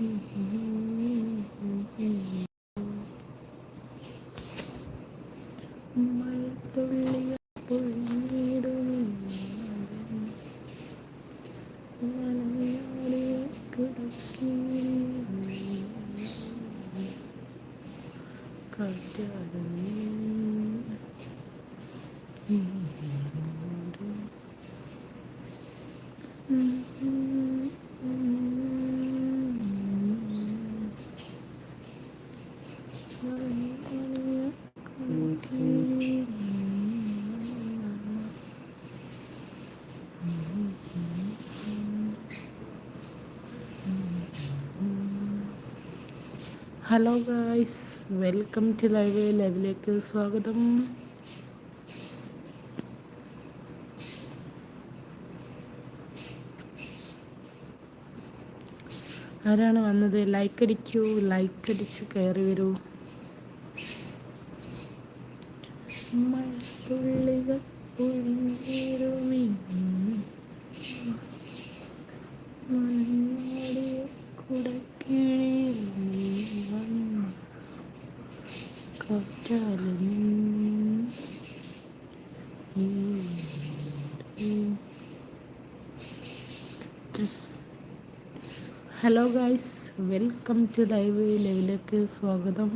Mm-hmm. Hello guys welcome to live ലൈവിലേക്ക് സ്വാഗതം. ആരാണ് വന്നത്? ലൈക്ക് അടിക്കൂ ലൈക്ക് അടിച്ച് കയറി വരൂ. മഴത്തുള്ളികൾ പൊഴിഞ്ഞിരുമി കുടക്കിഴിയിൽ നീ വന്നു കാറ്റാലും ഈ hello guys welcome to live ലൈവിലേക്ക് സ്വാഗതം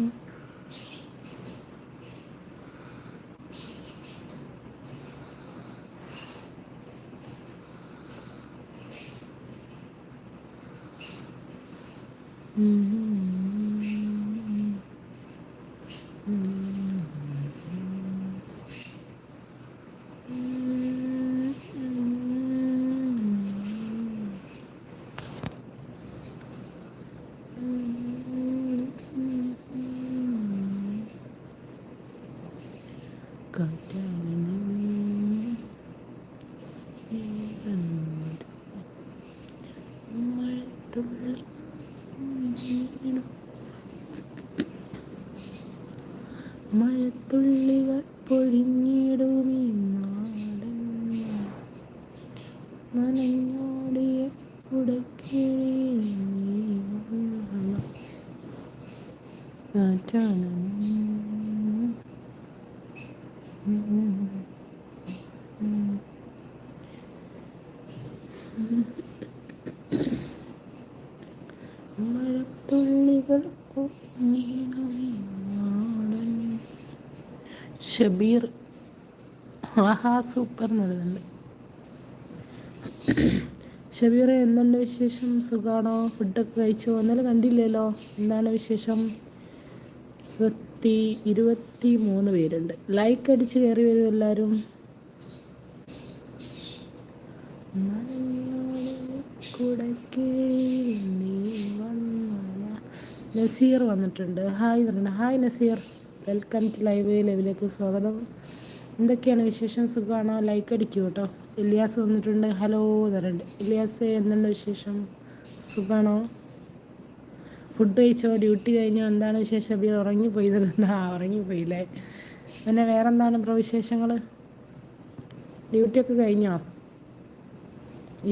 മഴത്തുള്ളികൾ ഷബീർ ആഹാ സൂപ്പർ എന്നുള്ളതുണ്ട് ഷബീറെ എന്തുണ്ട് വിശേഷം? സുഖാണോ? ഫുഡൊക്കെ കഴിച്ചോ? ഇന്നലെ കണ്ടില്ലല്ലോ. എന്താണ് വിശേഷം? ഇരുപത്തി ഇരുപത്തി മൂന്ന് പേരുണ്ട്. ലൈക്ക് അടിച്ച് കയറി വരും എല്ലാവരും നസീർ വന്നിട്ടുണ്ട്. Hi hi Naseer. Welcome to live ലൈവിലേക്ക് സ്വാഗതം. എന്തൊക്കെയാണ് വിശേഷം? സുഖമാണോ ലൈക്ക് അടിക്കൂ കേട്ടോ. ഇലിയാസ് വന്നിട്ടുണ്ട്. ഹലോ തരണ്ട് ഇലിയാസ് എന്തുണ്ട് വിശേഷം? സുഖമാണോ ഫുഡ് കഴിച്ചോ? ഡ്യൂട്ടി കഴിഞ്ഞോ? എന്താണ് വിശേഷം? അബി ഉറങ്ങിപ്പോയി. ആ ഉറങ്ങിപ്പോയില്ലേ? പിന്നെ വേറെന്താണ് പ്രോ വിശേഷങ്ങൾ ഡ്യൂട്ടിയൊക്കെ കഴിഞ്ഞോ?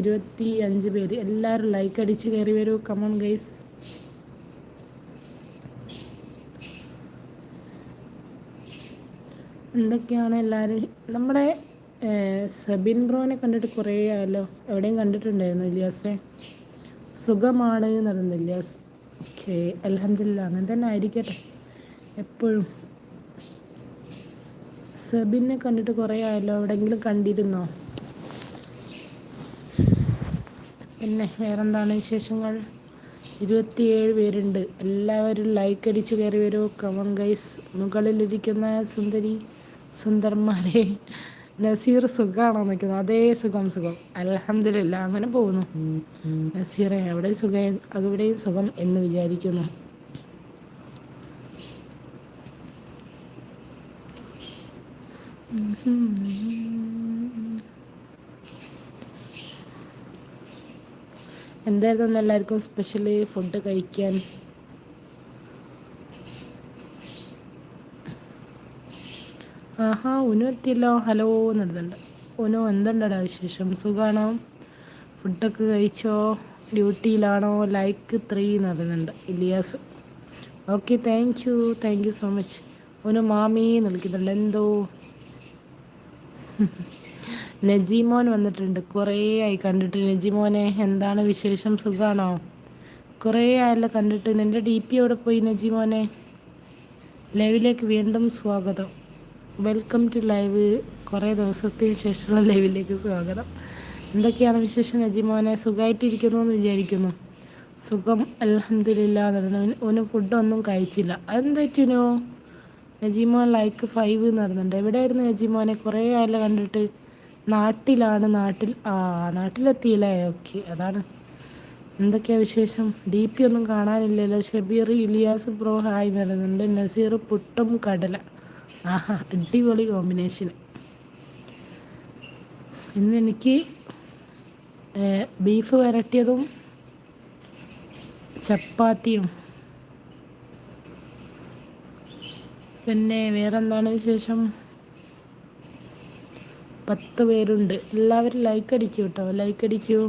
ഇരുപത്തി അഞ്ച് പേര്. എല്ലാവരും ലൈക്ക് അടിച്ച് കയറി വരൂ. കമൺ ഗൈസ് എന്തൊക്കെയാണ് എല്ലാവരും? നമ്മുടെ സബിൻ ബ്രോനെ കണ്ടിട്ട് കുറേ ആയല്ലോ. എവിടെയും കണ്ടിട്ടുണ്ടായിരുന്നു ഇല്യാസെ? സുഖമാണ് എന്ന് ഇല്യാസ്. ഓക്കെ അലഹമില്ല അങ്ങനെ തന്നെ ആയിരിക്കട്ടെ. എപ്പോഴും. സബിനെ കണ്ടിട്ട് കുറേ ആയല്ലോ എവിടെയെങ്കിലും കണ്ടിരുന്നോ? പിന്നെ വേറെന്താണ് വിശേഷങ്ങൾ? ഇരുപത്തിയേഴ് പേരുണ്ട്. എല്ലാവരും ലൈക്ക് അടിച്ച് കയറി വരൂ. കമൺ ഗൈസ് മുകളിലിരിക്കുന്ന സുന്ദരി. സുന്ദർമാരെ. നസീർ സുഖമാണോ നിൽക്കുന്നത്? അതേ സുഖം സുഖം. അലഹമില്ല അങ്ങനെ പോകുന്നു. നസീറെ അവിടെ സുഖം അവിടെയും സുഖം എന്ന് വിചാരിക്കുന്നു. എന്തായിരുന്നു എല്ലാവർക്കും സ്പെഷ്യലി ഫുഡ് കഴിക്കാൻ? ആഹാ ഉനു എത്തിയല്ലോ. ഹലോ എന്നെടുത്തുണ്ട് ഉനു എന്തുണ്ടടാ വിശേഷം? സുഖമാണോ ഫുഡൊക്കെ കഴിച്ചോ? ഡ്യൂട്ടിയിലാണോ? ലൈക്ക് ത്രീ എന്ന് Iliyas. Okay thank you thank you so much ഒന്ന് മാമി നിൽക്കുന്നുണ്ട് എന്തോ? നജീമോൻ വന്നിട്ടുണ്ട്. കുറേ ആയി കണ്ടിട്ട് നജീമോനെ എന്താണ് വിശേഷം? സുഖമാണോ കുറേ ആയല്ലോ കണ്ടിട്ട്. നിന്റെ ഡി പി എവിടെ പോയി നജീമോനെ? ലൈവിലേക്ക് വീണ്ടും സ്വാഗതം. വെൽക്കം ടു ലൈവ് കുറേ ദിവസത്തിന് ശേഷമുള്ള ലൈവിലേക്ക് സ്വാഗതം. എന്തൊക്കെയാണ് വിശേഷം നജിമോനെ? സുഖമായിട്ടിരിക്കുന്നു എന്ന് വിചാരിക്കുന്നു. സുഖം അലഹമില്ല ഓന് ഫുഡൊന്നും കഴിച്ചില്ല. അതെന്താ ചുനോ നജീമോൻ ലൈക്ക് ഫൈവ് നടന്നുണ്ട് എവിടെയായിരുന്നു നജീമോനെ? കുറേ ആയാലും കണ്ടിട്ട്. നാട്ടിലാണ് നാട്ടിൽ ആ നാട്ടിലെത്തിയില്ലേ? ഓക്കെ അതാണ്. എന്തൊക്കെയാ വിശേഷം? ഡി പി ഒന്നും കാണാനില്ലല്ലോ. ഷബീർ ഇലിയാസ് ബ്രോ ഹായ് വരുന്നുണ്ട് നസീർ പുട്ടും കടല. ആഹാ അടിപൊളി കോമ്പിനേഷൻ ഇന്ന് എനിക്ക് ബീഫ് വരട്ടിയതും ചപ്പാത്തിയും. പിന്നെ വേറെന്താണ് വിശേഷം? പത്ത് പേരുണ്ട്. എല്ലാവരും ലൈക്ക് അടിക്കൂ കേട്ടോ ലൈക്ക് അടിക്കൂ.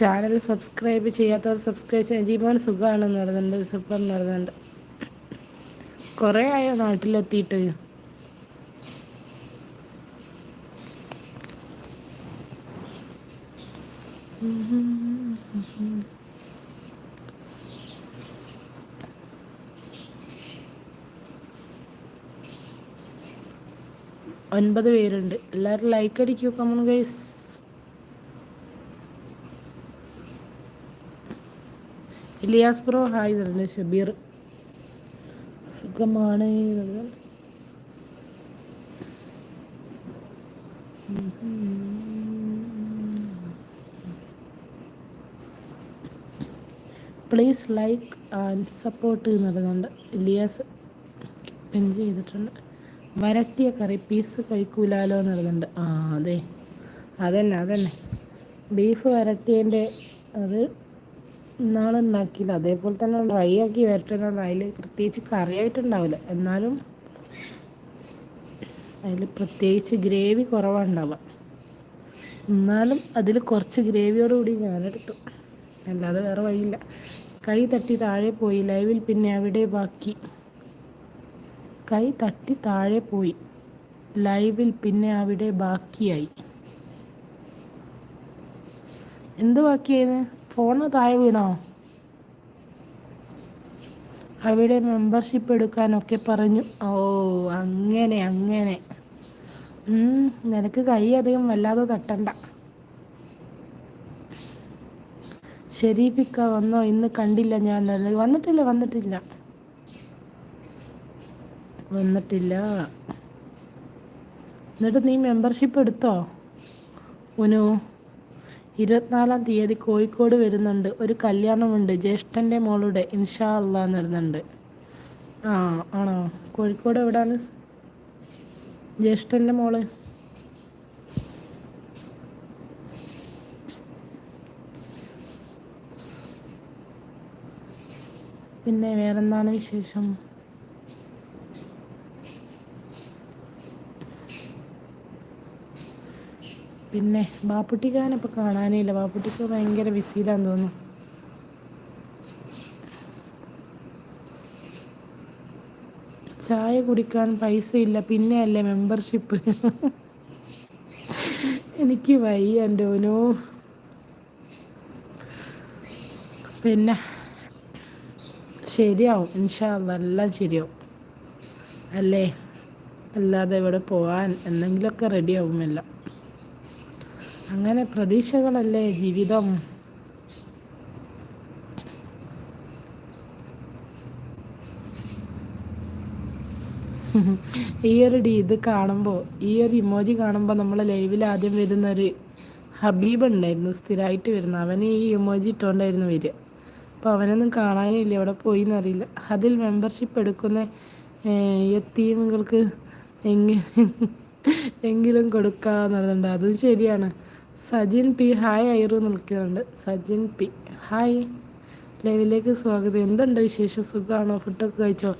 ചാനൽ സബ്സ്ക്രൈബ് ചെയ്യാത്തവർ സബ്സ്ക്രൈബ് ചെയ്യാൻ ജീവൻ സുഖമാണെന്ന് പറയുന്നുണ്ട് സൂപ്പർ എന്ന് പറയുന്നുണ്ട് കുറേ ആയോ നാട്ടിലെത്തിയിട്ട്? ഒൻപത് പേരുണ്ട്. എല്ലാവരും like അടിക്കൂ come on guys Iliyas bro hi നല്ല ഷബീർ. സുഖമാണ് പ്ലീസ് ലൈക്ക് ആൻഡ് സപ്പോർട്ട് എന്ന് പറയുന്നുണ്ട് ഇലിയാസ് പിൻ ചെയ്തിട്ടുണ്ട്. വരട്ടിയ കറി പീസ് കഴിക്കൂലാലോ എന്ന് പറയുന്നുണ്ട് ആ അതെ. അതന്നെ അതന്നെ. ബീഫ് വരട്ടിയതിന്റെ അത് ഇന്നാളെ ഉണ്ടാക്കിയില്ല അതേപോലെ തന്നെ ഡ്രൈ ആക്കി വരട്ടുന്നത് അതിൽ പ്രത്യേകിച്ച് കറിയായിട്ടുണ്ടാവില്ല. എന്നാലും അതിൽ പ്രത്യേകിച്ച് ഗ്രേവി കുറവാണുണ്ടാവുക എന്നാലും അതിൽ കുറച്ച് ഗ്രേവിയോടുകൂടി ഞാനെടുത്തു. അല്ലാതെ വേറെ വഴിയില്ല. കൈ തട്ടി താഴെ പോയി. ലൈവിൽ പിന്നെ അവിടെ ബാക്കി. കൈ തട്ടി താഴെ പോയി. ലൈവിൽ പിന്നെ അവിടെ ബാക്കിയായി. എന്ത് ബാക്കിയായിരുന്നു ഫോണ് താഴെ വീണോ? അവിടെ മെമ്പർഷിപ്പ് എടുക്കാനൊക്കെ പറഞ്ഞു. ഓ അങ്ങനെ അങ്ങനെ. നിനക്ക് കൈ അധികം വല്ലാതെ തട്ടണ്ട. ഷെരീഫിക്ക വന്നോ? ഇന്ന് കണ്ടില്ല ഞാൻ. വന്നിട്ടില്ല വന്നിട്ടില്ല. വന്നിട്ടില്ല. എന്നിട്ട് നീ മെമ്പർഷിപ്പ് എടുത്തോ? ഉനു? ഇരുപത്തിനാലാം തീയതി കോഴിക്കോട് വരുന്നുണ്ട്. ഒരു കല്യാണമുണ്ട്. ജ്യേഷ്ഠന്റെ മോളുടെ ഇൻഷാ അള്ളാ വരുന്നുണ്ട്. ആ ആണോ? കോഴിക്കോട് എവിടെയാണ് ജ്യേഷ്ഠന്റെ മോൾ? പിന്നെ വേറെന്താണ് വിശേഷം? പിന്നെ ബാപ്പുട്ടിക്കാനിപ്പോൾ കാണാനേ ഇല്ല ബാപ്പുട്ടിക്ക് ഭയങ്കര ബിസിയിലാന്ന് തോന്നുന്നു. ചായ കുടിക്കാൻ പൈസ ഇല്ല പിന്നെ അല്ലേ മെമ്പർഷിപ്പ്? എനിക്ക് വയ്യ എന്റെ ഓനോ പിന്നെ ശരിയാവും. ഇൻഷാല്ല എല്ലാം ശരിയാവും. അല്ലേ? അല്ലാതെ ഇവിടെ പോകാൻ എന്തെങ്കിലുമൊക്കെ റെഡിയാവും എല്ലാം അങ്ങനെ പ്രതീക്ഷകളല്ലേ ജീവിതം? ഈ ഒരു ഇത് കാണുമ്പോൾ ഈ ഒരു ഇമോജി കാണുമ്പോൾ നമ്മൾ ലൈവിൽ ആദ്യം വരുന്ന ഒരു ഹബീബ് ഉണ്ടായിരുന്നു സ്ഥിരമായിട്ട് വരുന്ന. അവന് ഈ ഇമോജി ഇട്ടുകൊണ്ടായിരുന്നു വരിക. അപ്പോൾ അവനൊന്നും കാണാനില്ല എവിടെ പോയി എന്നറിയില്ല അതിൽ മെമ്പർഷിപ്പ് എടുക്കുന്ന എത്തീമുകൾക്ക് എങ്ങനെ എങ്കിലും കൊടുക്കാന്ന് പറയുന്നുണ്ട് അതും ശരിയാണ്. സജിൻ പി ഹായ് ഐറു നിൽക്കുന്നുണ്ട്. Sajin P hi. ലൈവിലേക്ക് സ്വാഗതം. എന്തുണ്ട് വിശേഷം? സുഖമാണോ ഫുഡൊക്കെ കഴിച്ചോ?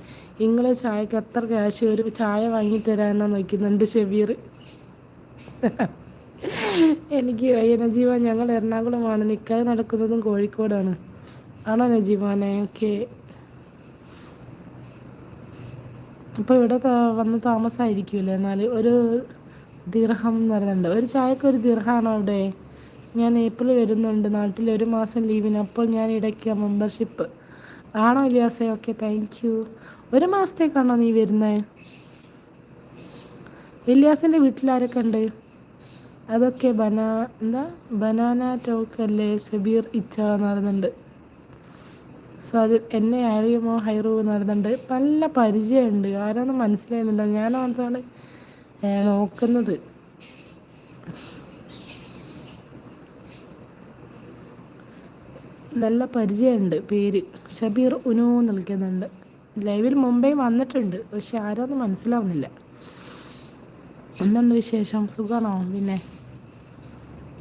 നിങ്ങളെ ചായക്ക് എത്ര ക്യാഷ് ഒരു ചായ വാങ്ങി തരാനാ നോക്കുന്നുണ്ട് ഷെബീർ. എനിക്ക് നജീവ. ഞങ്ങൾ എറണാകുളമാണ്. നിൽക്കാതെ നടക്കുന്നതും കോഴിക്കോടാണ്. ആണോ നജീബാനെ ഓക്കെ. അപ്പോൾ ഇവിടെ വന്ന് താമസമായിരിക്കുമല്ലേ എന്നാൽ ഒരു ദീർഘം എന്ന് പറയുന്നുണ്ട്. ഒരു ചായക്ക് ഒരു ദീർഘമാണോ അവിടെ? ഞാൻ ഏപ്രിൽ വരുന്നുണ്ട്. നാട്ടിൽ ഒരു മാസം ലീവിന്. അപ്പോൾ ഞാൻ ഇടയ്ക്ക് മെമ്പർഷിപ്പ്. ആണോ ഇല്ലാസെ ഓക്കെ താങ്ക് യു ഒരു മാസത്തേക്കാണോ നീ വരുന്നത് ഇല്യാസിന്റെ വീട്ടിലാരൊക്കെ ഉണ്ട്? അതൊക്കെ ബനാ എന്താ? ബനാന ടോക്ക് അല്ലേ? ഷബീർ ഇച്ച നടന്നുണ്ട് അത് എന്നെ അറിയുമോ ഹൈറൂ നടന്നുണ്ട് നല്ല പരിചയമുണ്ട്. ആരാന്ന് മനസ്സിലായിരുന്നില്ല. ഞാനാണ് നോക്കുന്നത്. നല്ല പരിചയമുണ്ട് പേര്. ഷബീർ ഉനു നിൽക്കുന്നുണ്ട് ലൈവിൽ മുംബൈ വന്നിട്ടുണ്ട്. പക്ഷെ ആരാന്ന് മനസ്സിലാവുന്നില്ല. എന്തുണ്ട് വിശേഷം? സുഖമാണോ? പിന്നെ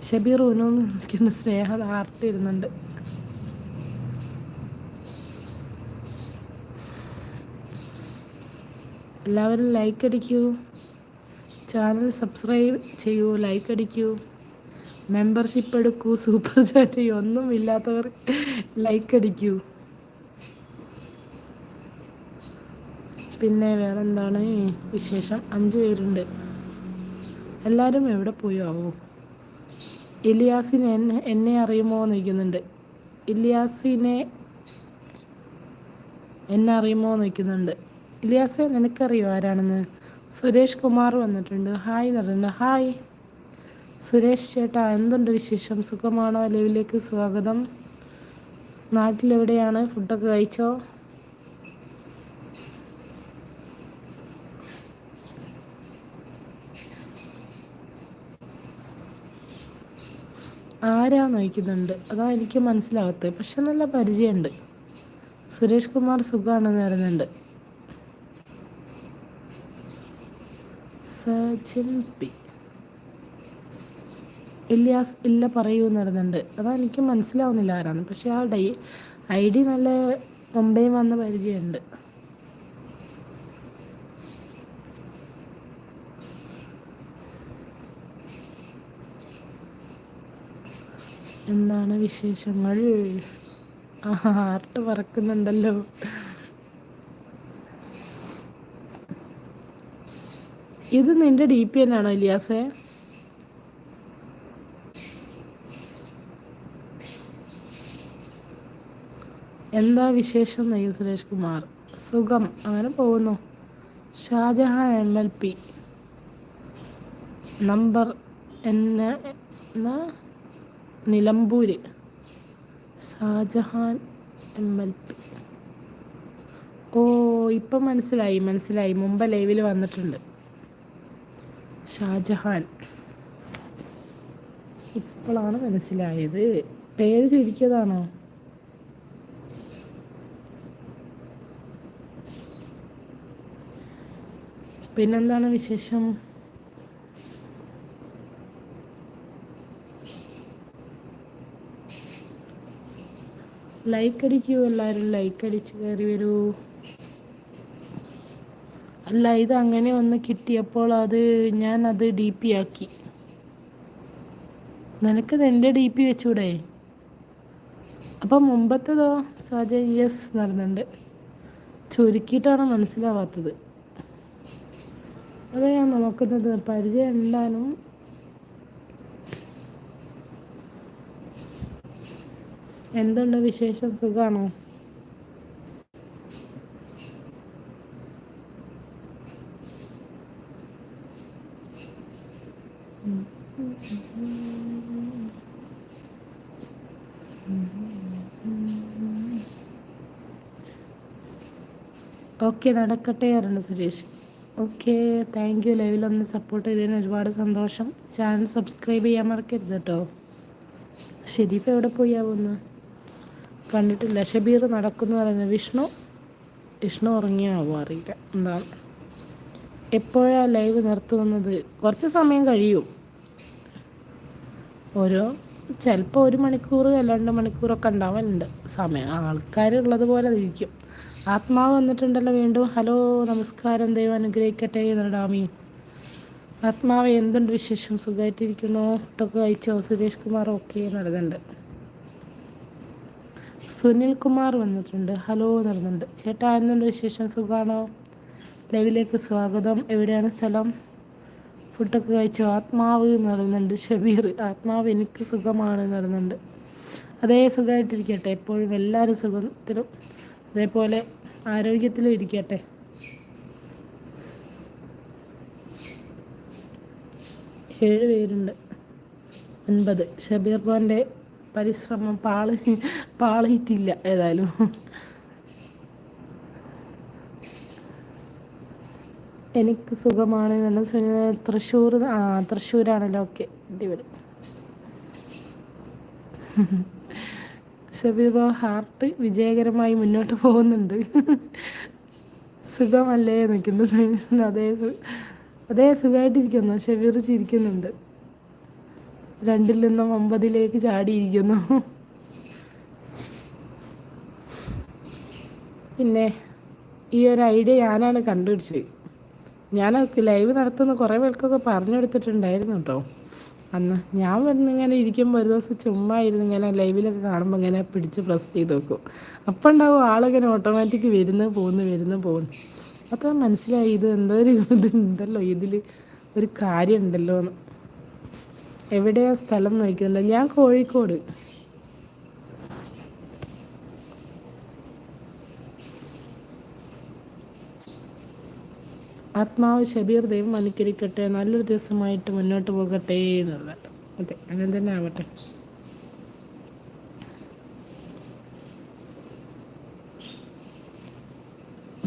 ഷബീർ ഉനു നിൽക്കുന്ന സ്നേഹ ഇരുന്നുണ്ട്. എല്ലാവരും ലൈക്ക് അടിക്കൂ. ചാനൽ സബ്സ്ക്രൈബ് ചെയ്യൂ ലൈക്ക് അടിക്കൂ. മെമ്പർഷിപ്പ് എടുക്കൂ സൂപ്പർ ചാറ്റ് ചെയ്യൂ. ഒന്നും ഇല്ലാത്തവർ ലൈക്ക് അടിക്കൂ. പിന്നെ വേറെ എന്താണ് വിശേഷം? അഞ്ച് പേരുണ്ട്. എല്ലാവരും എവിടെ പോയോ ആവോ? ഇലിയാസിനെ എന്നെ എന്നെ അറിയുമോ എന്ന് ചോദിക്കുന്നുണ്ട്. ഇലിയാസിനെ എന്നെ അറിയുമോ എന്ന് ചോദിക്കുന്നുണ്ട്. ഇലിയാസ് നിനക്കറിയോ ആരാണെന്ന്? സുരേഷ് കുമാർ വന്നിട്ടുണ്ട്. ഹായ് പറഞ്ഞിട്ടുണ്ട് ഹായ്. സുരേഷ് ചേട്ടാ എന്തുണ്ട് വിശേഷം? സുഖമാണോ? ലൈവിലേക്ക് സ്വാഗതം. നാട്ടിലെവിടെയാണ്? ഫുഡൊക്കെ കഴിച്ചോ? ആരാ നോക്കുന്നുണ്ട് അതാ എനിക്ക് മനസ്സിലാകത്തെ പക്ഷെ നല്ല പരിചയമുണ്ട്. സുരേഷ് കുമാർ സുഖമാണെന്ന് പറയുന്നുണ്ട് സച്ചിൻ പി ഇല്യാസ് ഇല്ല പറയൂ എന്ന് പറയുന്നുണ്ട് അതാ എനിക്ക് മനസ്സിലാവുന്നില്ല ആരാണ് പക്ഷെ ആ ഡൈ ഐ ഡി നല്ല മുംബൈ വന്ന പരിചയമുണ്ട്. എന്താണ് വിശേഷങ്ങൾ? ആ ഹാർട്ട് പറക്കുന്നുണ്ടല്ലോ ഇത് നിന്റെ ഡി പി തന്നെയാണോ ഇലിയാസേ? എന്താ വിശേഷം? നെയ്യ് സുരേഷ് കുമാർ. സുഖം. അങ്ങനെ പോകുന്നു. Shajahan M L P. Number എന്ന Nilambur. Shajahan M L P. ഓ ഇപ്പം മനസ്സിലായി മനസ്സിലായി. മുമ്പ് ലൈവിൽ വന്നിട്ടുണ്ട്. ഷാജഹാൻ. ഇപ്പോഴാണ് മനസ്സിലായത്. പേര് ചുരുക്കിയതാണോ? പിന്നെന്താണ് വിശേഷം? ലൈക്ക് അടിക്കൂ എല്ലാവരും ലൈക്ക് അടിച്ച് കയറി വരൂ. അല്ല ഇത് അങ്ങനെ ഒന്ന് കിട്ടിയപ്പോൾ അത് ഞാൻ അത് ഡി പി ആക്കി. നിനക്ക് എന്റെ ഡി പി വെച്ചൂടെ? അപ്പം മുമ്പത്തേതോ സാജ യെസ് നടന്നുണ്ട്. ചുരുക്കിയിട്ടാണ് മനസ്സിലാവാത്തത്. അത് ഞാൻ നോക്കുന്നത് പരിചയം ഉണ്ടാനും എന്തുണ്ട് വിശേഷം? സുഖമാണോ ഓക്കെ നടക്കട്ടെ ആയിരുന്നു സുരേഷ്. ഓക്കെ താങ്ക് യു ലൈവിൽ ഒന്ന് സപ്പോർട്ട് ചെയ്തതിന് ഒരുപാട് സന്തോഷം. ചാനൽ സബ്സ്ക്രൈബ് ചെയ്യാൻ മറക്കരുത് കേട്ടോ. ഷെരീഫ് എവിടെ പോയാവുന്നു കണ്ടിട്ടില്ല. ഷബീർ നടക്കുന്നു പറയുന്നത് വിഷ്ണു? വിഷ്ണു ഉറങ്ങിയാവോ അറിയില്ല. എന്താണ് എപ്പോഴാണ് ലൈവ് നിർത്തുന്നത്? കുറച്ച് സമയം കഴിയും. ഓരോ ചിലപ്പോൾ ഒരു മണിക്കൂർ അല്ല രണ്ട് മണിക്കൂറൊക്കെ ഉണ്ടാവാനുണ്ട് സമയം ആൾക്കാരുള്ളത് പോലെ ഇരിക്കും ആത്മാവ് വന്നിട്ടുണ്ടല്ലോ വീണ്ടും. ഹലോ നമസ്കാരം. ദൈവം അനുഗ്രഹിക്കട്ടെ എന്നിടാമീ ആത്മാവ് എന്തുണ്ട് വിശേഷം? സുഖമായിട്ടിരിക്കുന്നു ഫുഡൊക്കെ കഴിച്ചോ? സുരേഷ് കുമാർ ഓക്കെ നടന്നുണ്ട് സുനിൽ കുമാർ വന്നിട്ടുണ്ട്. ഹലോ നടന്നുണ്ട് ചേട്ടാ എന്തുണ്ട് വിശേഷം? സുഖമാണോ ലൈവിലേക്ക് സ്വാഗതം. എവിടെയാണ് സ്ഥലം? ഫുഡൊക്കെ കഴിച്ചോ? ആത്മാവ് നടന്നുണ്ട് ഷബീർ ആത്മാവ് എനിക്ക് സുഖമാണ് നടന്നുണ്ട് അതേ സുഖമായിട്ടിരിക്കട്ടെ എപ്പോഴും എല്ലാവരും സുഖത്തിലും അതേപോലെ ആരോഗ്യത്തിലും ഇരിക്കട്ടെ. ഏഴ് പേരുണ്ട്. ഒൻപത്. ഷബീർ ഖാന്റെ പരിശ്രമം പാളി പാളിയിട്ടില്ല ഏതായാലും. എനിക്ക് സുഖമാണ്. നല്ല തൃശ്ശൂർ ആ തൃശ്ശൂരാണല്ലോ ഓക്കെ അടിപൊളി. ഷബീബ ഹാർട്ട് വിജയകരമായി മുന്നോട്ട് പോകുന്നുണ്ട്. സുഖമല്ലേ നിൽക്കുന്നു അതേ അതേ സുഖമായിട്ടിരിക്കുന്നു ഷബീർ ചിരിക്കുന്നുണ്ട്. രണ്ടിൽ നിന്നും ഒമ്പതിലേക്ക് ചാടിയിരിക്കുന്നു. പിന്നെ ഈ ഒരു ഐഡിയ ഞാനാണ് കണ്ടുപിടിച്ചത്. ഞാനൊക്കെ ലൈവ് നടത്തുന്ന കുറേ പേർക്കൊക്കെ പറഞ്ഞു കൊടുത്തിട്ടുണ്ടായിരുന്നു കേട്ടോ അന്ന് ഞാൻ വരുന്ന ഇങ്ങനെ ഇരിക്കുമ്പോൾ ഒരു ദിവസം ചുമ്മാ ഇരുന്ന് ഇങ്ങനെ ലൈവിലൊക്കെ കാണുമ്പോൾ ഇങ്ങനെ പിടിച്ച് പ്രസ് ചെയ്ത് വെക്കും. അപ്പം ഉണ്ടാവും ആളിങ്ങനെ ഓട്ടോമാറ്റിക് വരുന്നു പോകുന്നു വരുന്നു പോകുന്നു അപ്പോൾ മനസ്സിലായി ഇത് എന്തോ ഒരു ഇതുണ്ടല്ലോ ഇതിൽ ഒരു കാര്യം ഉണ്ടല്ലോ എന്ന്. എവിടെയാ സ്ഥലം നോക്കുന്നുണ്ട് ഞാൻ കോഴിക്കോട്. ആത്മാവ് ഷബീർ ദൈവം അനുകരിക്കട്ടെ നല്ലൊരു ദിവസമായിട്ട് മുന്നോട്ട് പോകട്ടെ എന്നുള്ളത്. അതെ അങ്ങനെ തന്നെ ആവട്ടെ.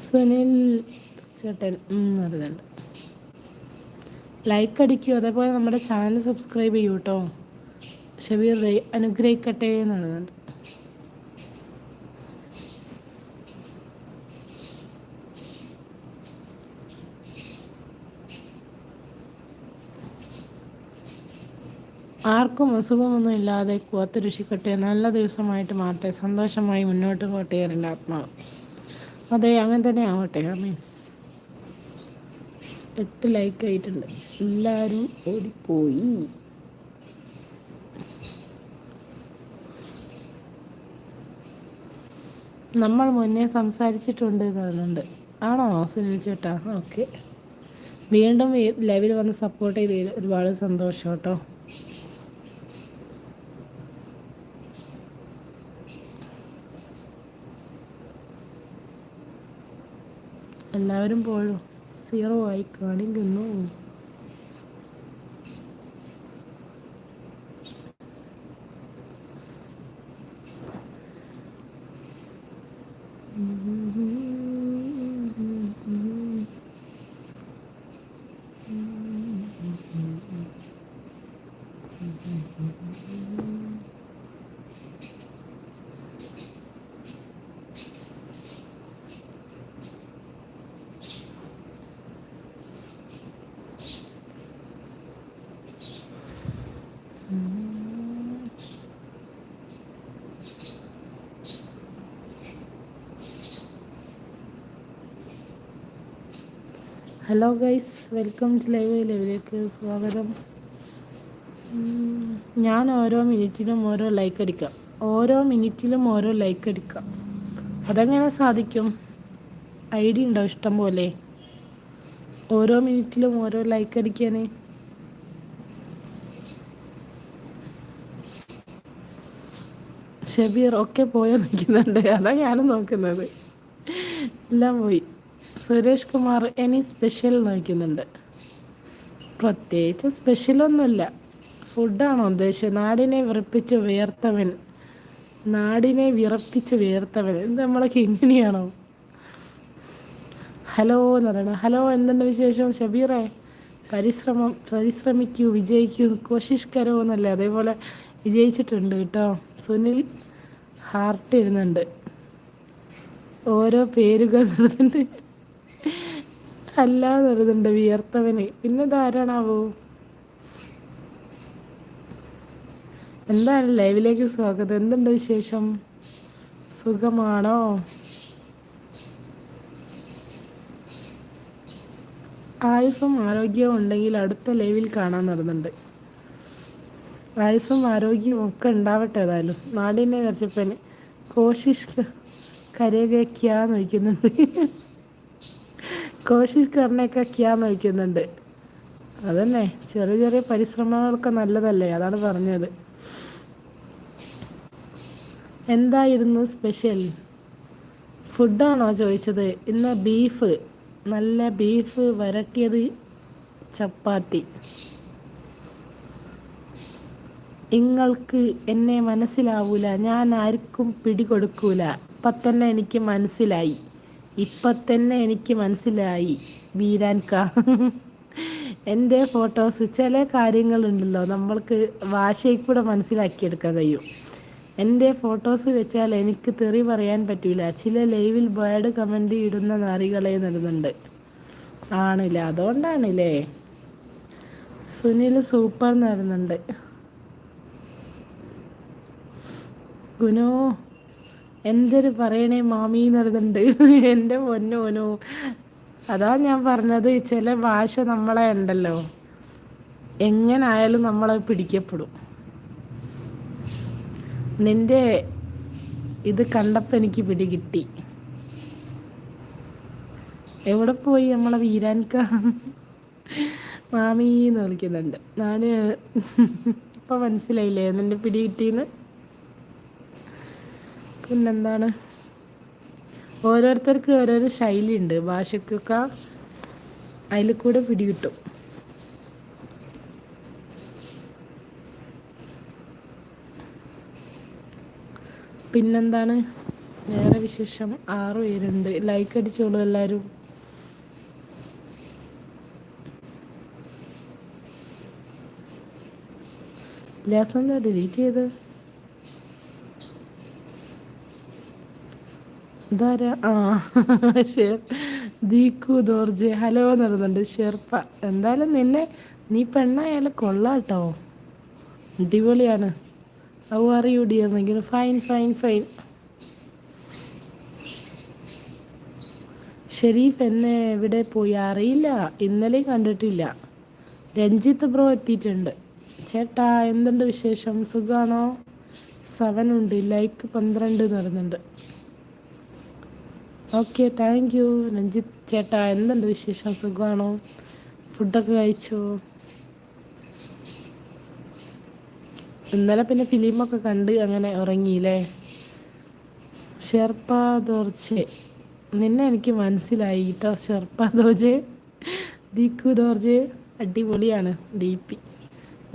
സുനിൽ ചേട്ടൻ അറിയുന്നുണ്ട് ലൈക്ക് അടിക്കൂ അതേപോലെ നമ്മുടെ ചാനൽ സബ്സ്ക്രൈബ് ചെയ്യൂ കേട്ടോ ഷബീർ അനുഗ്രഹിക്കട്ടെ എന്നുള്ളതുണ്ട്. ആർക്കും അസുഖമൊന്നും ഇല്ലാതെ കാത്തുരക്ഷിക്കട്ടെ നല്ല ദിവസമായിട്ട് മാറട്ടെ സന്തോഷമായി മുന്നോട്ട് പോട്ടെ എന്റെ ആത്മാവ്. അതെ അങ്ങനെ തന്നെ ആവട്ടെ. അമ്മേ എട്ട് ലൈക്ക് ആയിട്ടുണ്ട്. എല്ലാവരും ഓടിപ്പോയി നമ്മൾ മുന്നേ സംസാരിച്ചിട്ടുണ്ട് കാണുന്നുണ്ട് ആണോ സുനിൽ ചേട്ടാ? ഓക്കെ. വീണ്ടും ലൈവിൽ വന്ന് സപ്പോർട്ട് ചെയ്ത് ഒരുപാട് സന്തോഷം കേട്ടോ. എല്ലാവരും പോയോ സീറോ ആയി കാണിക്കുന്നു hello guys welcome to live ലൈവിലേക്ക് സ്വാഗതം. ഞാൻ ഓരോ മിനിറ്റിലും ഓരോ ലൈക്ക് അടിക്കാം. ഓരോ മിനിറ്റിലും ഓരോ ലൈക്ക് അടിക്കാം. അതെങ്ങനെ സാധിക്കും? ഐഡിയ ഉണ്ടോ ഇഷ്ടം പോലെ? ഓരോ മിനിറ്റിലും ഓരോ ലൈക്ക് അടിക്കാനേ. ഷബീർ ഒക്കെ പോയോ നിൽക്കുന്നുണ്ട് അതാ ഞാനും നോക്കുന്നത്. എല്ലാം പോയി. സുരേഷ് കുമാർ എനി സ്പെഷ്യൽ നോക്കുന്നുണ്ട്. പ്രത്യേകിച്ച് സ്പെഷ്യലൊന്നുമില്ല ഫുഡാണോ ഉദ്ദേശം നാടിനെ വിറപ്പിച്ച് വേർത്തവൻ നാടിനെ വിറപ്പിച്ച് വേർത്തവൻ ഇത് നമ്മളൊക്കെ ഇങ്ങനെയാണോ? ഹലോ എന്ന് പറയണം ഹലോ എന്തുണ്ട് വിശേഷം? ഷബീറേ പരിശ്രമം പരിശ്രമിക്കൂ വിജയിക്കൂ കോശിഷ് കരോ എന്നല്ലേ? അതേപോലെ വിജയിച്ചിട്ടുണ്ട് കേട്ടോ. സുനിൽ ഹാർട്ട് ഇരുന്നുണ്ട്. ഓരോ പേരുകൾ അല്ലാതെ വരുന്നുണ്ട് വിയർത്തവന്. പിന്നെ ധാരാണാവോ എന്താണ് ലൈവിലേക്ക് സ്വാഗതം? എന്തുണ്ട് വിശേഷം? സുഖമാണോ? ആയുസും ആരോഗ്യവും ഉണ്ടെങ്കിൽ അടുത്ത ലൈവിൽ കാണാൻ നടന്നുണ്ട് ആയുസും ആരോഗ്യവും ഒക്കെ ഉണ്ടാവട്ടെ ഏതായാലും. നാടിനെ വരച്ചപ്പന് കോശിഷ് കരകയ്ക്കാന്ന് വയ്ക്കുന്നുണ്ട് കോശിഷ് കറിനെയൊക്കെ ക്യാ വയ്ക്കുന്നുണ്ട് അതന്നെ ചെറിയ ചെറിയ പരിശ്രമങ്ങളൊക്കെ നല്ലതല്ലേ? അതാണ് പറഞ്ഞത്. എന്തായിരുന്നു സ്പെഷ്യൽ? ഫുഡാണോ ചോദിച്ചത്? ഇന്ന് ബീഫ് നല്ല ബീഫ് വരട്ടിയത് ചപ്പാത്തി. നിങ്ങൾക്ക് എന്നെ മനസ്സിലാവൂല ഞാൻ ആർക്കും പിടികൊടുക്കൂല. ഇപ്പം തന്നെ എനിക്ക് മനസ്സിലായി. ഇപ്പം തന്നെ എനിക്ക് മനസ്സിലായി വീരാൻക എന്റെ ഫോട്ടോസ് ചില കാര്യങ്ങളുണ്ടല്ലോ നമ്മൾക്ക് ഭാഷയിൽ കൂടെ മനസ്സിലാക്കിയെടുക്കാൻ കഴിയും. എന്റെ ഫോട്ടോസ് വെച്ചാൽ എനിക്ക് തെറി പറയാൻ പറ്റില്ല ചില ലൈവിൽ ബേഡ് കമന്റ് ഇടുന്ന നാറികളെ നടുന്നുണ്ട്. ആണില്ല? അതുകൊണ്ടാണില്ലേ? സുനിൽ സൂപ്പർ നടന്നുണ്ട്. ഗുനോ എന്തൊരു പറയണേ മാമി നിരുന്നുണ്ട് എന്റെ പൊന്നോനോ അതാ ഞാൻ പറഞ്ഞത് ചില ഭാഷ നമ്മളെ ഉണ്ടല്ലോ. എങ്ങനായാലും നമ്മളെ പിടിക്കപ്പെടും. നിന്റെ ഇത് കണ്ടപ്പോൾ എനിക്ക് പിടികിട്ടി എവിടെ പോയി നമ്മളെ വീരാൻക മാമീന്ന് എന്ന് വിളിക്കുന്നുണ്ട്. ഞാൻ ഇപ്പം മനസ്സിലായില്ലേ നിന്റെ പിടി കിട്ടിയെന്ന്? പിന്നെന്താണ്? ഓരോരുത്തർക്ക് ഓരോരോ ശൈലിയുണ്ട്. ഭാഷയ്ക്കൊക്കെ അതിൽ കൂടെ പിടികിട്ടും. പിന്നെന്താണ്? വേറെ വിശേഷം. ആറ് പേരുണ്ട്. ലൈക്ക് അടിച്ചോളൂ എല്ലാവരും. ലാസം ഡിലീറ്റ് ചെയ്ത് ഇതാരാ ആ ഷേർ. ദീക്കു ദോർജെ ഹലോ എന്ന് ഷെർപ്പ എന്തായാലും നിന്നെ നീ പെണ്ണായാലും കൊള്ളാട്ടോ. അടിപൊളിയാണ്. How are you dear fine fine fine Shareef എന്നെ എവിടെ പോയി? അറിയില്ല. ഇന്നലെയും കണ്ടിട്ടില്ല. രഞ്ജിത്ത് ബ്രോ എത്തിയിട്ടുണ്ട്. ചേട്ടാ എന്തുണ്ട് വിശേഷം? സുഖമാണോ സെവൻ ഉണ്ട്. ലൈക്ക് പന്ത്രണ്ട് നടന്നുണ്ട് ഓക്കെ താങ്ക് യു രഞ്ജിത്ത് ചേട്ടാ എന്തുണ്ട് വിശേഷം? സുഖമാണോ? ഫുഡൊക്കെ കഴിച്ചോ? ഇന്നലെ പിന്നെ ഫിലിമൊക്കെ കണ്ട് അങ്ങനെ ഉറങ്ങിയില്ലേ? ഷെർപ്പ ദോർജെ. നിന്നെ എനിക്ക് മനസ്സിലായി കേട്ടോ ഷെർപ്പ ദോർജെ. ദീക്കു ദോർജെ അടിപൊളിയാണ് D P.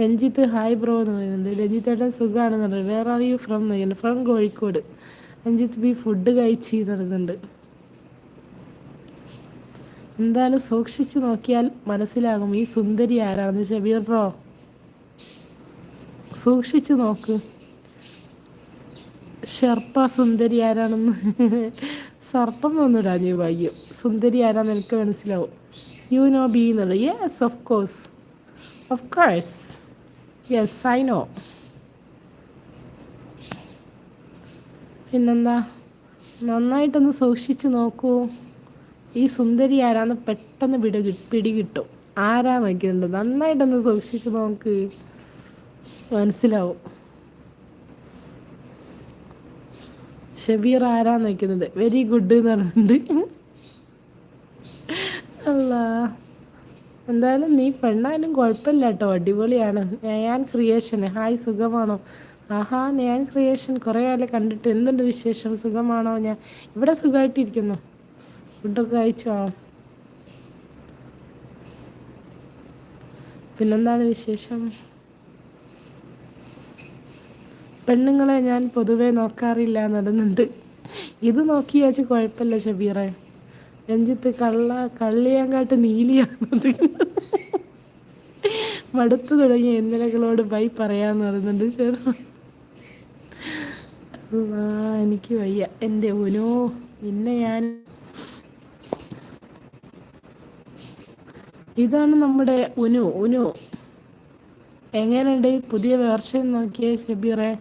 Ranjith hi bro എന്ന് പറയുന്നുണ്ട്. രഞ്ജിത്ത് ഏട്ടൻ സുഖമാണെന്ന് പറയുന്നത് വേറെ ആർ യു ഫ്രം എന്ന് പറയുന്നത് from Kozhikode. Ranjith B food കഴിച്ച് പറയുന്നുണ്ട്. എന്തായാലും സൂക്ഷിച്ചു നോക്കിയാൽ മനസ്സിലാകും ഈ സുന്ദരി ആരാണെന്ന്. ഷബീർ സൂക്ഷിച്ചു നോക്ക്. ഷെർപ്പ സുന്ദരി ആരാണെന്ന്. സർപ്പം വന്നിടാ നീ ഭാഗ്യം സുന്ദരി ആരാന്ന് എനിക്ക് മനസ്സിലാവും. യു നോ ബി എന്നുള്ളത് yes of course of course yes I know പിന്നെന്താ? നന്നായിട്ടൊന്ന് സൂക്ഷിച്ചു നോക്കൂ. ഈ സുന്ദരി ആരാന്ന് പെട്ടെന്ന് പിടി പിടികിട്ടും ആരാ നോക്കിയിട്ടുണ്ട് നന്നായിട്ടൊന്ന് സൂക്ഷിച്ച് നമുക്ക് മനസ്സിലാവും. ഷബീർ ആരാ നോക്കുന്നത്? വെരി ഗുഡ് എന്ന് പറഞ്ഞിട്ടുണ്ട്. അല്ല എന്തായാലും നീ പെണ്ണായാലും കുഴപ്പമില്ല കേട്ടോ. അടിപൊളിയാണ്. ഞാൻ ക്രിയേഷൻ ഹായ് സുഖമാണോ? ആഹാ ഞാൻ ക്രിയേഷൻ കുറേ കാലം കണ്ടിട്ട് എന്തുണ്ട് വിശേഷം? സുഖമാണോ? ഞാൻ ഇവിടെ സുഖമായിട്ടിരിക്കുന്നു. ഫുഡൊക്കെ കഴിച്ചോ? പിന്നെന്താണ് വിശേഷം? പെണ്ണുങ്ങളെ ഞാൻ പൊതുവേ നോക്കാറില്ല നടന്നുണ്ട്. ഇത് നോക്കിയാച്ച് കുഴപ്പമില്ല ഷബീറെ. രഞ്ജിത്ത് കള്ള കള്ളിയാങ്കാട്ട് നീലിയാണ് മടുത്തു തുടങ്ങി ഇന്നലകളോട് ബൈ പറയാന്ന് പറയുന്നുണ്ട് ചേർന്ന്. എനിക്ക് വയ്യ. എന്റെ ഉനോ പിന്നെ ഞാൻ ഇതാണ് നമ്മുടെ ഉനു. ഉനു. എങ്ങനെയുണ്ട്? പുതിയ വേർഷൻ നോക്കിയേ ഷബീറെ.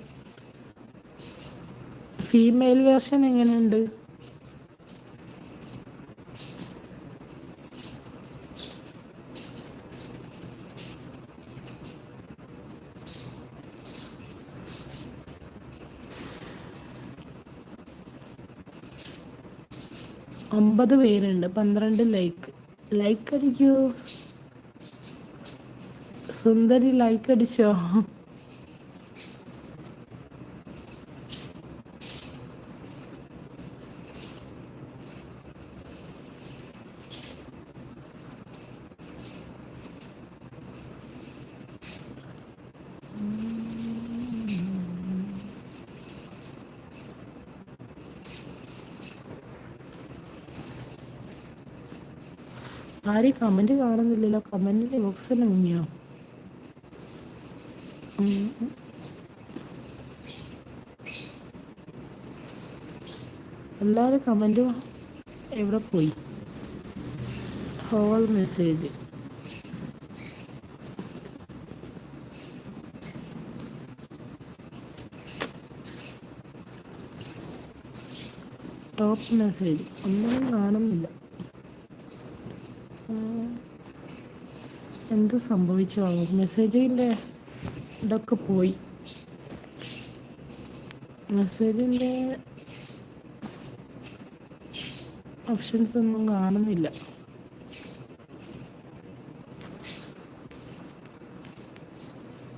ഫീമെയിൽ വേർഷൻ എങ്ങനെയുണ്ട്? ഒമ്പത് പേരുണ്ട്. പന്ത്രണ്ട് ലൈക്ക് ലൈക്ക് അടിക്കൂ. സുന്ദരി ലൈക്ക് അടിച്ചോ? ആരും കമന്റ് കാണുന്നില്ലല്ലോ. കമന്റിന്റെ ബോക്സ് മുങ്ങിയോ ഉം. എല്ലാവരും കമന്റ് എവിടെ പോയി? ഹോൾ മെസ്സേജ് ടോപ്പ് മെസ്സേജ് ഒന്നും കാണുന്നില്ല. എന്ത് സംഭവിച്ചു? ആവും മെസ്സേജിന്റെ ഇതൊക്കെ പോയി. മെസ്സേജിന്റെ ഓപ്ഷൻസ് ഒന്നും കാണുന്നില്ല.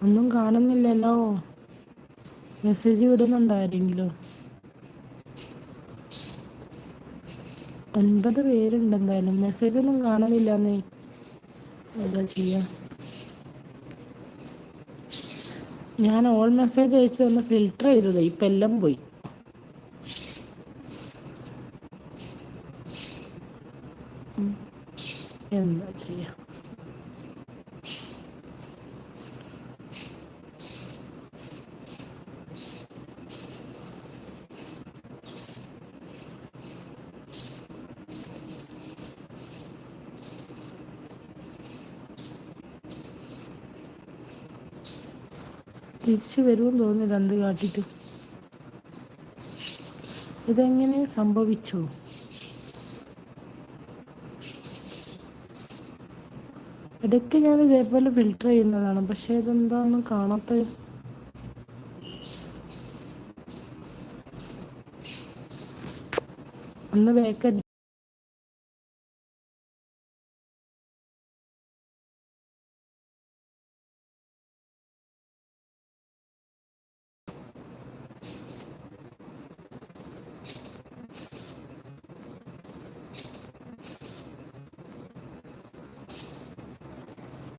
ഒന്നും കാണുന്നില്ലല്ലോ. മെസ്സേജ് വിടുന്നുണ്ടോ ആരെങ്കിലും? ഒൻപത് പേരുണ്ട് എന്തായാലും. മെസ്സേജ് ഒന്നും കാണുന്നില്ല എന്നേ എന്താ ചെയ്യാ? ഞാൻ ഓൾ മെസ്സേജ് അയച്ചു ഒന്ന് ഫിൽട്ടർ ചെയ്തത് ഇപ്പം എല്ലാം പോയി. എന്താ ചെയ്യാ? തിരിച്ചു വരുമെന്ന് തോന്നില്ല എന്ത് കാട്ടിട്ട്? ഇതെങ്ങനെ സംഭവിച്ചു? ഇടയ്ക്ക് ഞാൻ ഇതേപോലെ ഫിൽട്ടർ ചെയ്യുന്നതാണ്. പക്ഷെ ഇതെന്താണെന്ന് കാണാത്ത ഒന്ന് വേക്കടി